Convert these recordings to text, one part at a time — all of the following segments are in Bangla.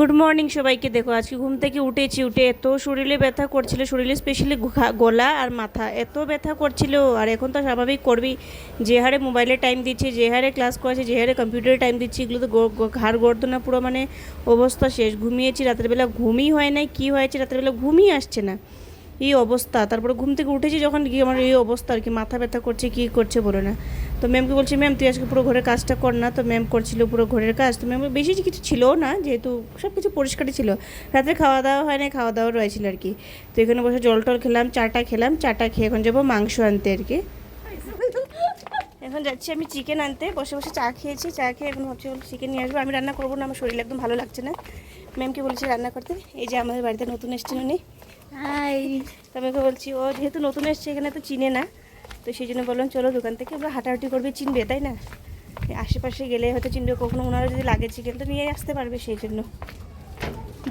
গুড মর্নিং সবাইকে। দেখো, আজকে ঘুম থেকে উঠেছি, উঠে এত শরীরে ব্যথা করছিল, শরীরে স্পেশালি গলা আর মাথা। এত ব্যথা করছিল, আর এখন তো স্বাভাবিক করবি। যে হারে মোবাইলে টাইম দিচ্ছে, যে হারে ক্লাস করেছে যে হারে কম্পিউটারে টাইম দিচ্ছে, এগুলো তো ঘাড় গর্দনা পুরো মানে অবস্থা শেষ। ঘুমিয়েছি, রাতের বেলা ঘুমই হয় নাই, কী হয়েছে, রাতের বেলা ঘুমই আসছে না। এই অবস্থা। তারপরে ঘুম থেকে উঠেছি, যখন কি আমার এই অবস্থা আর কি, মাথা ব্যথা করছে, কী করছে বলো না। তো ম্যামকে বলছি ম্যাম তুই আজকে পুরো ঘরের কাজটা কর না। তো ম্যাম করছিল পুরো ঘরের কাজ। তো ম্যাম বেশি কিছু ছিল না যেহেতু সব কিছু পরিষ্কারই ছিল। রাতে খাওয়া দাওয়া হয় না খাওয়া দাওয়া রয়েছিল আর কি। তো এখানে বসে জল টল খেলাম চাটা খেলাম চাটা খেয়ে এখন যাব মাংস আনতে আর কি। এখন যাচ্ছি আমি চিকেন আনতে। বসে বসে চা খেয়েছি চা খেয়ে এখন ভাবছি চিকেন নিয়ে আসব। আমি রান্না করব না আমার শরীর একদম ভালো লাগছে না। ম্যামকে বলছি রান্না করতে। এই যে আমাদের বাড়িতে নতুন এসছেন উনি। হাই। ওকে বলছি ও যেহেতু নতুন এসছে এখানে তো চিনে না। তো সেই জন্য বললাম চলো দোকান থেকে আমরা হাঁটাহাঁটি করবে চিনবে তাই না? আশেপাশে গেলে হয়তো চিনবে কখনো ওনারা যদি লাগে চিকেন তো নিয়ে আসতে পারবে সেই জন্য।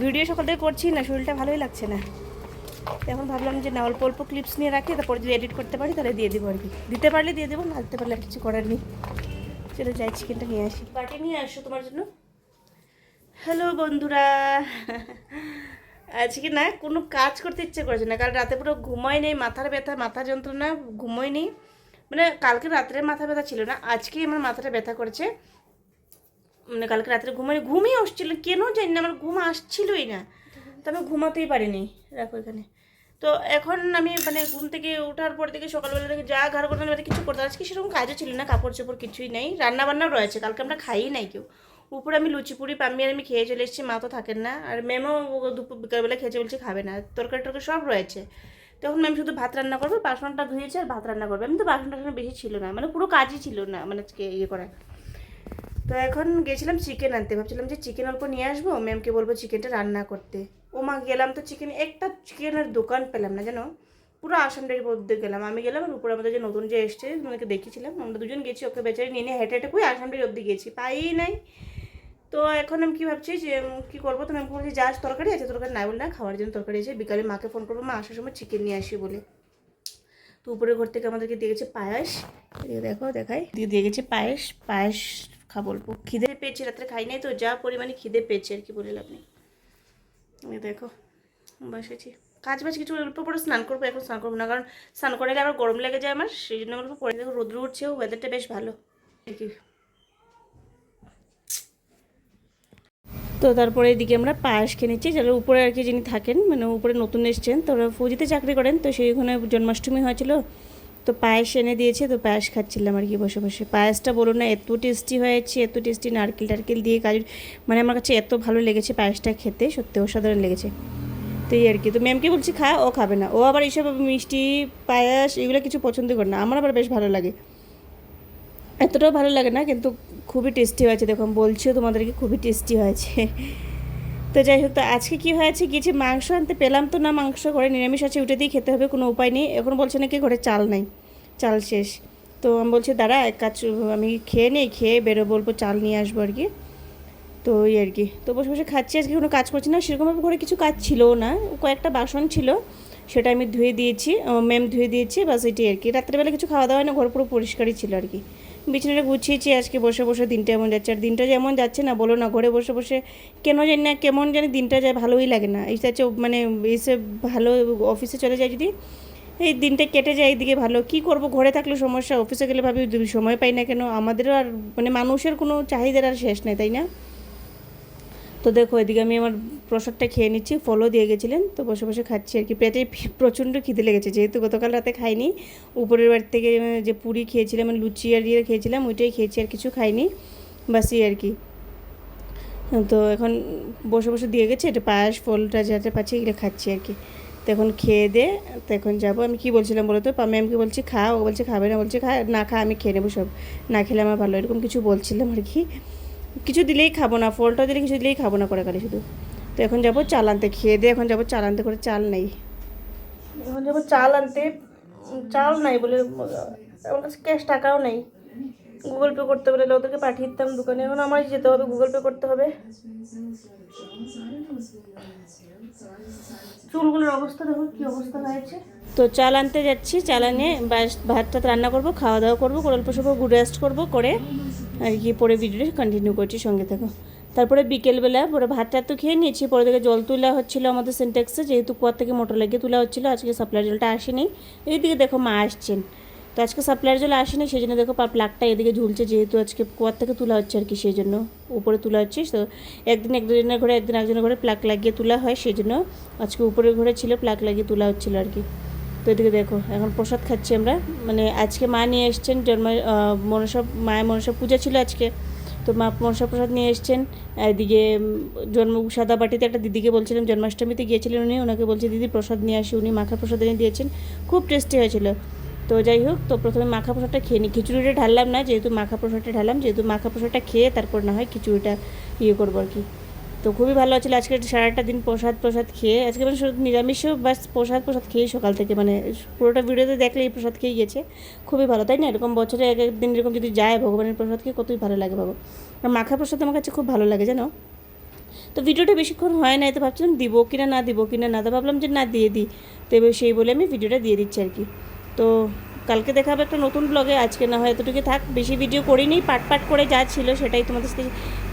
ভিডিও সকাল থেকে করছি না শরীরটা ভালোই লাগছে না। এখন ভাবলাম যে না অল্প অল্প ক্লিপস নিয়ে রাখি তারপর যদি এডিট করতে পারি তাহলে দিয়ে দেবো আর কি। দিতে পারলে দিয়ে দেবো না দিতে পারলে আর কিছু করার নেই। চলো যাই চিকেনটা নিয়ে আসি। বাটি নিয়ে আসো তোমার জন্য। হ্যালো বন্ধুরা। আজকে না কোনো কাজ করতে ইচ্ছে করছে না। কাল রাতে পুরো ঘুমোই নেই, মাথার ব্যথা, মাথা যন্ত্রণা, ঘুমোই নেই। মানে কালকে রাত্রে মাথা ব্যথা ছিল না আজকেই আমার মাথাটা ব্যথা করছে। মানে কালকে রাত্রে ঘুমাই ঘুমই আসছিল, কেন জানি না, আমার ঘুম আসছিলই না। তো আমি ঘুমাতেই পারিনি রাখো এখানে। তো এখন আমি মানে ঘুম থেকে ওঠার পর থেকে সকালবেলা থেকে যা ঘর করতাম কিছু করতাম আজকে সেরকম কাজও ছিল না কাপড় চোপড় কিছুই নেই রান্না বান্নাও রয়েছে, কালকে আমরা খাই নাই কেউ। উপরে আমি লুচি পুরি, পাম্মি আর আমি খেয়ে চলে এসেছি, মা তো থাকেন না। আর ম্যামও দুপুর বিকালবেলা খেয়েছে বলছে খাবে না, তরকারি টরকারি সব রয়েছে। তখন ম্যাম শুধু ভাত রান্না করবে, বাসনটা ধুয়েছে আর ভাত রান্না করবে। আমি তো বাসন টাসন বেশি ছিল না মানে পুরো কাজই ছিল না মানে ইয়ে করার তো এখন গেছিলাম চিকেন আনতে, ভাবছিলাম যে চিকেন অল্প নিয়ে আসব, ম্যামকে বলব চিকেনটা রান্না করতে। ও মা, গেলাম তো চিকেন, একটা চিকেনের দোকান পেলাম না, জানো? পুরো আসামডারির মধ্যে গেলাম। আমি গেলাম আর উপরে আমাদের যে নতুন যে এসছে তোমাকে দেখেছিলাম আমরা দুজন গেছি, ওকে বেচারি নিয়ে নিয়ে হেঁটে হেঁটে কই আসামডারি অব্দি গেছি। পাই নাই। তো এখন আমি কি ভাবছি যে কি করব? তো আমি বলছি, যা তরকারি আছে, তরকারি নাই বলে না, খাওয়ার জন্য তরকারি আছে। বিকালে মাকে ফোন করব, মা আসার সময় চিকেন নিয়ে আসি বলে। তো উপরের ঘর থেকে আমাদেরকে দিয়ে গেছে পায়েস। দেখো, দেখাই। দিয়ে দিয়ে গেছে পায়েস। পায়েস খাব বলব খিদে পেয়েছে, রাত্রে খাই নাই তো, যা পরিমাণে খিদে পেয়েছে আর কি, বলে লাভ নেই। দেখো, বসেছি। কাজ বাজ কিছু অল্প পরে স্নান করব, এখন স্নান করব না, কারণ স্নান করলে আবার গরম লেগে যায় আমার, সেই জন্য অল্প পরে দেখো রোদ্র উঠছে ওয়েদারটা বেশ ভালো আর কি তো তারপরে এদিকে আমরা পায়েস নিচ্ছি যারা উপরে আর কি যিনি থাকেন মানে উপরে নতুন এসছেন, তো ওরা ফৌজিতে চাকরি করেন, তো সেইখানে জন্মাষ্টমী হয়েছিল, তো পায়েস এনে দিয়েছে, তো পায়েস খাচ্ছিলাম আর কি বসে বসে। পায়েসটা বলুন না, এত টেস্টি হয়েছে, এত টেস্টি নারকেল টারকেল দিয়ে কাজু মানে আমার কাছে এত ভালো লেগেছে পায়েসটা খেতে, সত্যি অসাধারণ লেগেছে। তো এই আর কি, তো ম্যামকে বলছি, খা, ও খাবে না। ও আবার এইসব মিষ্টি, পায়েস, এগুলো কিছু পছন্দ করে না, আমার আবার বেশ ভালো লাগে। এতটাও ভালো লাগে না, কিন্তু খুবই টেস্টি হয়েছে দেখুন বলছিও তোমাদেরকে খুবই টেস্টি হয়েছে। তো যাই হোক, তো আজকে কি হয়েছে গিয়েছি মাংস আনতে পেলাম তো না, মাংস ঘরে নিরামিষ আছে উঠে দিয়ে খেতে হবে, কোনো উপায় নেই। এখন বলছে নাকি ঘরে চাল নাই, চাল শেষ। তো আমি বলছি, দাঁড়া, এক কাজ আমি খেয়ে নেই, খেয়ে বেরো বলব চাল নিয়ে আসব আর কি। তো ওই আর কি। তো বসে বসে খাচ্ছি, আজকে কোনো কাজ করছি না, সেরকমভাবে ঘরে কিছু কাজ ছিলও না, কয়েকটা বাসন ছিল, সেটা আমি ধুয়ে দিয়েছি ম্যাম ধুয়ে দিয়েছি, বাস এটি আর কি। রাত্রেবেলা কিছু খাওয়া দাওয়া না, ঘর পুরো পরিষ্কারই ছিল আর কি। বিছানাটা গুছিয়েছি, আজকে বসে বসে দিনটা এমন যাচ্ছে। আর দিনটা যেমন যাচ্ছে না, বলো না, ঘরে বসে বসে কেন জানি না কেমন জানি দিনটা যায়, ভালোই লাগে না। এই যাচ্ছে মানে এসে ভালো অফিসে চলে যায় যদি, এই দিনটা কেটে যায় এইদিকে ভালো। কি করব, ঘরে থাকলে সমস্যা, অফিসে গেলে ভাবি সময় পাই না কেন, আমাদেরও আর মানে মানুষের কোনো চাহিদার আর শেষ নেই, তাই না? তো দেখো, এদিকে আমি আমার প্রসাদটা খেয়ে নিচ্ছি, ফলও দিয়ে গেছিলেন, তো বসে বসে খাচ্ছি আর কি। পেটে প্রচণ্ড খিদে লেগেছে, যেহেতু গতকাল রাতে খাইনি, উপরের বাড়ি থেকে যে পুরি খেয়েছিলাম মানে লুচি আর ইয়ে খেয়েছিলাম, ওইটাই খেয়েছি আর কিছু খাইনি, বাসি আর কি। তো এখন বসে বসে দিয়ে গেছে, এটা পায়েস, ফলটা যেটা পাচ্ছি এগুলো খাচ্ছি আর কি। তো এখন খেয়ে দে, তো এখন যাব। আমি কী বলছিলাম বলো তো ম্যামকে বলছি, খা ও বলছে, খাবে না বলছে, খা না খা আমি খেয়ে নেব সব। না খেলে আমার ভালো, এরকম কিছু বলছিলাম আর কি। কিছু দিলেই খাব না ফলটা দিলে কিছু দিলেই খাব না করে খালি শুধু। তো এখন যাব চাল আনতে খেয়ে দিয়ে এখন যাব চাল আনতে করে চাল নেই। এখন যাব চাল আনতে চাল নাই বলে আমার কাছে ক্যাশ টাকাও নেই। গুগল পে করতে বলে ওদেরকে পাঠিয়ে দিতাম দোকানে এখন আমারই যেতে হবে গুগল পে করতে হবে। চুলগুলোর অবস্থা দেখো কি অবস্থা হয়েছে। তো চাল আনতে যাচ্ছি চাল আনে বাস ভাত রান্না করব খাওয়া দাওয়া করব করে অল্প স্বল্প রেস্ট করব করে আর কি পরে ভিডিওটা কন্টিনিউ করছি, সঙ্গে থাকো। তারপরে বিকেলবেলা পরে ভাত টাত তো খেয়ে নিয়েছি, পরে থেকে জল তোলা হচ্ছিল আমাদের সিনটেক্সে যেহেতু কুয়ার থেকে মোটর লাগিয়ে তোলা হচ্ছিল, আজকে সাপ্লাই জলটা আসেনি। এইদিকে দেখো মা আসছেন। তো আজকে সাপ্লাইয়ের জল আসেনি সেই জন্য দেখো প্লাগটা এদিকে ঝুলছে, যেহেতু আজকে কুয়ার থেকে তোলা হচ্ছে আর কি সেই জন্য উপরে তোলা হচ্ছে। তো একদিন একজনের ঘরে, একদিন একজনের ঘরে প্লাগ লাগিয়ে তোলা হয় সেই জন্য আজকে উপরের ঘরে ছিল প্লাগ লাগিয়ে তোলা হচ্ছিল আর কি। এদিকে দেখো এখন প্রসাদ খাচ্ছি আমরা। মানে আজকে মা নিয়ে এসছেন জন্ম আহ, মনসা মায়ের মনসা পূজা ছিল আজকে। তো মা মনসা প্রসাদ নিয়ে এসছেন। এদিকে জন্ম সাদা বাটিতে একটা দিদিকে বলছিলাম জন্মাষ্টমীতে গিয়েছিলেন উনি। ওনাকে বলছি দিদি প্রসাদ নিয়ে আসি। উনি মাখা প্রসাদ এনে দিয়েছেন। খুব টেস্টি হয়েছিল। তো যাই হোক তো প্রথমে মাখা প্রসাদটা খেয়ে নিই। খিচুড়িটা ঢাললাম না যেহেতু মাখা প্রসাদটা ঢাললাম যেহেতু মাখা প্রসাদটা খেয়ে তারপর না হয় খিচুড়িটা ইয়ে করব আর কি। তো খুবই ভালো ছিল আজকে সারাটা দিন প্রসাদ প্রসাদ খেয়ে, আজকে মানে শুধু নিরামিষও বাস প্রসাদ প্রসাদ খেয়ে সকাল থেকে মানে পুরোটা ভিডিওতে দেখলে এই প্রসাদ খেয়ে গেছে। খুবই ভালো, তাই না? এরকম বছরে এক এক দিন এরকম যদি যায় ভগবানের প্রসাদ খেয়ে, কতই ভালো লাগে ভাবো আর মাখা প্রসাদ আমার কাছে খুব ভালো লাগে, জানো? তো ভিডিওটা বেশিক্ষণ হয় না তো ভাবছিলাম দিব কিনা না না দিব কিনা, না তো ভাবলাম যে না, দিয়ে দিই। তো এবার সেই বলে আমি ভিডিওটা দিয়ে দিচ্ছি আর কি। তো কালকে দেখা হবে একটা নতুন ব্লগে আজকে না হয় এতটুকু থাক, বেশি ভিডিও করিনি, পাট পাট করে যা ছিল সেটাই তোমাদের সাথে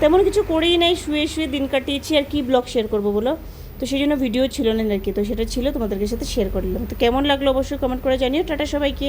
তেমন কিছু করেই নাই, শুয়ে শুয়ে দিন কাটিয়েছি। আর কি ব্লগ শেয়ার করব বলো? তো সেই জন্য ভিডিও ছিল না আর কি তো সেটা ছিল তোমাদেরকে সাথে শেয়ার করলাম। তো কেমন লাগল অবশ্যই কমেন্ট করে জানিও। টাটা সবাইকে।